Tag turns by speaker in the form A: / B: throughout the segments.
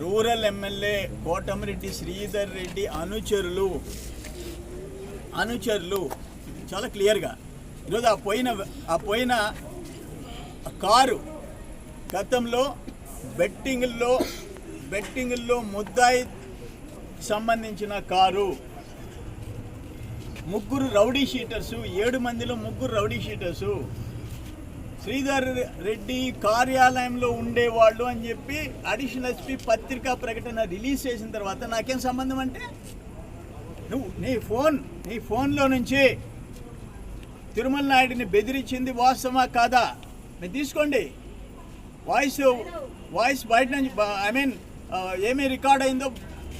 A: Rural MLA Kotamreddy Sridhar Reddy అనుచరులు అనుచరులు చాలా క్లియర్గా. ఈరోజు ఆ పోయిన ఆ పోయిన కారు గతంలో బెట్టింగుల్లో బెట్టింగుల్లో ముద్దాయి సంబంధించిన కారు. ముగ్గురు రౌడీ షీటర్సు ఏడు మందిలో ముగ్గురు రౌడీ షీటర్సు. శ్రీధర్ రెడ్డి కార్యాలయంలో ఉండేవాళ్ళు అని చెప్పి అడిషనల్ ఎస్పీ పత్రికా ప్రకటన రిలీజ్ చేసిన తర్వాత నాకేం సంబంధం అంటే? నువ్వు నీ ఫోన్ నీ ఫోన్లో నుంచి తిరుమల నాయుడిని బెదిరించింది వాస్తవమా కాదా? మీరు తీసుకోండి. వాయిస్ వాయిస్ బయట నుంచి ఐ మీన్ ఏమి రికార్డ్ అయిందో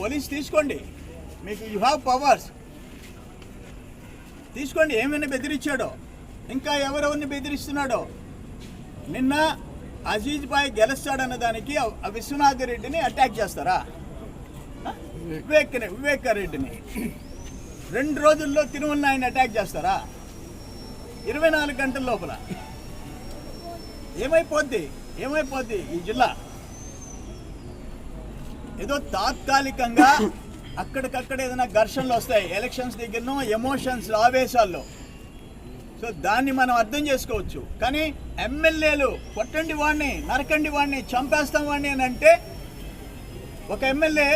A: పోలీస్ తీసుకోండి. మీకు యు హ్యావ్ పవర్స్. తీసుకోండి ఏమైనా బెదిరించాడో. ఇంకా ఎవరెవరిని బెదిరిస్తున్నాడో. నిన్న అజీజ్ బాయ్ గెలుస్తాడన్న దానికి విశ్వనాథ్ రెడ్డిని అటాక్ చేస్తారా? వివేక్ వివేక్ రెడ్డిని. రెండు రోజుల్లో తిరుమల ఆయన అటాక్ చేస్తారా? ఇరవై నాలుగు గంటల లోపల. ఏమైపోద్ది? ఏమైపోద్ది ఈ జిల్లా? ఏదో తాత్కాలికంగా అక్కడికక్కడ ఏదైనా ఘర్షణలు వస్తాయి. ఎలక్షన్స్ దగ్గరనో ఎమోషన్స్ ఆవేశాల్లో. సో దాన్ని మనం అర్థం చేసుకోవచ్చు. కానీ ఎమ్మెల్యేలు కొట్టండి వాడిని నరకండి వాడిని చంపేస్తాం వాడిని అని అంటే ఒక ఎమ్మెల్యే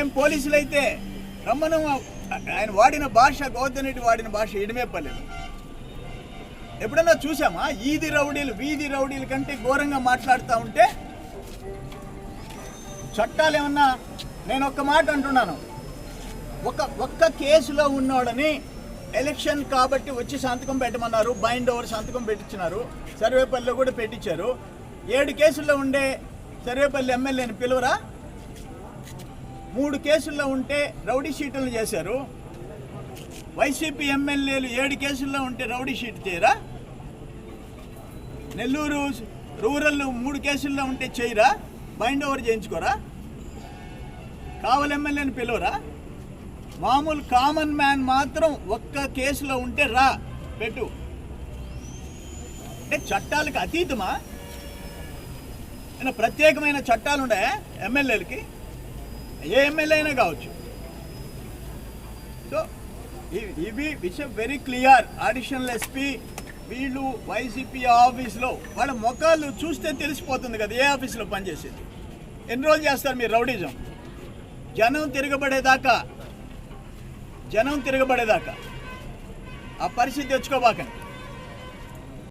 A: ఏం పోలీసులు అయితే రమ్మను ఆయన వాడిన భాష గౌతమ్ రెడ్డి వాడిన భాష ఇడమేపల్లేదు ఎప్పుడన్నా చూసామా? ఈది రౌడీలు వీధి రౌడీల కంటే ఘోరంగా మాట్లాడుతూ ఉంటే చట్టాలు ఏమన్నా నేను ఒక్క మాట అంటున్నాను. ఒక ఒక్క కేసులో ఉన్నోడని ఎలక్షన్ కాబట్టి వచ్చి సంతకం పెట్టమన్నారు బైండ్ ఓవర్ సంతకం పెట్టించినారు సర్వేపల్లిలో కూడా పెట్టించారు ఏడు కేసుల్లో ఉండే సర్వేపల్లి ఎమ్మెల్యేని పిలువరా? మూడు కేసుల్లో ఉంటే రౌడీ షీట్లు చేశారు. వైసీపీ ఎమ్మెల్యేలు ఏడు కేసుల్లో ఉంటే రౌడీ షీట్ చేయరా? నెల్లూరు రూరల్ మూడు కేసుల్లో ఉంటే చేయరా? Bind over చేయించుకోరా? కావలి ఎమ్మెల్యేని పిలవరా? మామూలు కామన్ మ్యాన్ మాత్రం ఒక్క కేసులో ఉంటే రా పెట్టు. అంటే చట్టాలకు అతీతమా? ఏమైనా ప్రత్యేకమైన చట్టాలు ఉన్నాయా ఎమ్మెల్యేలకి? ఏ ఎమ్మెల్యే అయినా కావచ్చు. సో ఇవి- ఇవి which very clear additional SP వీళ్ళు వైసీపీ ఆఫీస్లో వాళ్ళ మొఖాలు చూస్తే తెలిసిపోతుంది కదా ఏ ఆఫీస్లో పనిచేసేది? ఎన్ని రోజులు చేస్తారు మీరు రౌడీజం? జనం తిరగబడేదాకా జనం తిరగబడేదాకా. ఆ పరిస్థితి తెచ్చుకోబాకండి.